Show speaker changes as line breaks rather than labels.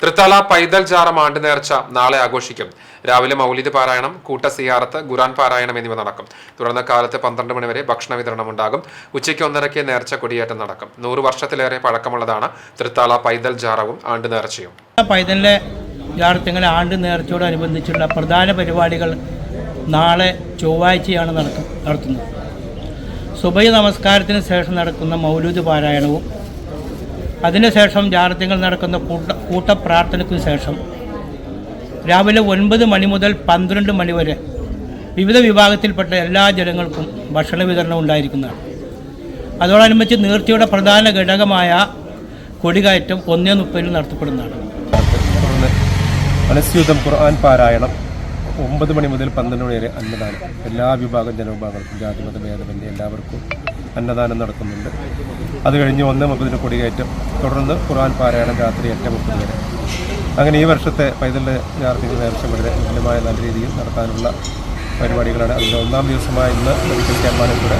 തൃത്താല പൈതൽ ജാറം ആണ്ട് നേർച്ച നാളെ ആഘോഷിക്കും. രാവിലെ മൗലിദ് പാരായണം കൂട്ട സിയാറത്ത് ഖുറാൻ പാരായണം എന്നിവ നടക്കും. തുടർന്ന് കാലത്ത് പന്ത്രണ്ട് മണിവരെ ഭക്ഷണ വിതരണം ഉണ്ടാകും. ഉച്ചയ്ക്ക് ഒന്നരയ്ക്ക് നേർച്ച കൊടിയേറ്റം നടക്കും. നൂറ് വർഷത്തിലേറെ പഴക്കമുള്ളതാണ് തൃത്താല പൈതൽ ജാറവും ആണ്ട് നേർച്ചയും.
പൈതലിലെ യാർത്തിങ്ങളെ ആണ്ട് നേർച്ചയോടനുബന്ധിച്ചുള്ള പ്രധാന പരിപാടികൾ നാളെ ചൊവ്വാഴ്ചയാണ് നടക്കും നടത്തുന്നത്. സുബൈ നമസ്കാരത്തിന് ശേഷം നടക്കുന്ന മൗലൂദ് പാരായണവും അതിനുശേഷം ജാറത്തിങ്ങൾ നടക്കുന്ന കൂട്ട കൂട്ടപ്രാർത്ഥനയ്ക്ക് ശേഷം രാവിലെ ഒൻപത് മണി മുതൽ പന്ത്രണ്ട് മണി വരെ വിവിധ വിഭാഗത്തിൽപ്പെട്ട എല്ലാ ജനങ്ങൾക്കും ഭക്ഷണ വിതരണം ഉണ്ടായിരിക്കുന്നതാണ്. അതോടനുബന്ധിച്ച് നീർച്ചയുടെ പ്രധാന ഘടകമായ കൊടികയറ്റം ഒന്നേ മുപ്പതിൽ നടത്തപ്പെടുന്നതാണ്.
മനസ്യുദ്ധം ഖുർആൻ പാരായണം ഒമ്പത് മണി മുതൽ പന്ത്രണ്ട് മണി വരെ അന്നദാനം. എല്ലാ വിഭാഗം ജനവിഭാഗങ്ങൾക്കും ജാതിമത ഭേദമന്യേ എല്ലാവർക്കും അന്നദാനം നടക്കുന്നുണ്ട്. അത് കഴിഞ്ഞ് ഒന്ന് മുപ്പതിന് കൊടികയറ്റം തുടർന്ന് ഖുർആൻ പാരായണം രാത്രി എട്ട് മുപ്പത് വരെ. അങ്ങനെ ഈ വർഷത്തെ പൈതലിന്റെ യാത്രയ്ക്ക് നേർച്ച വളരെ വിപുലമായ നല്ല രീതിയിൽ നടത്താനുള്ള പരിപാടികളാണ്. അതിന്റെ ഒന്നാം ദിവസമായ ഇന്ന് മെഡിക്കൽ ക്യാമ്പാണ് ഇവിടെ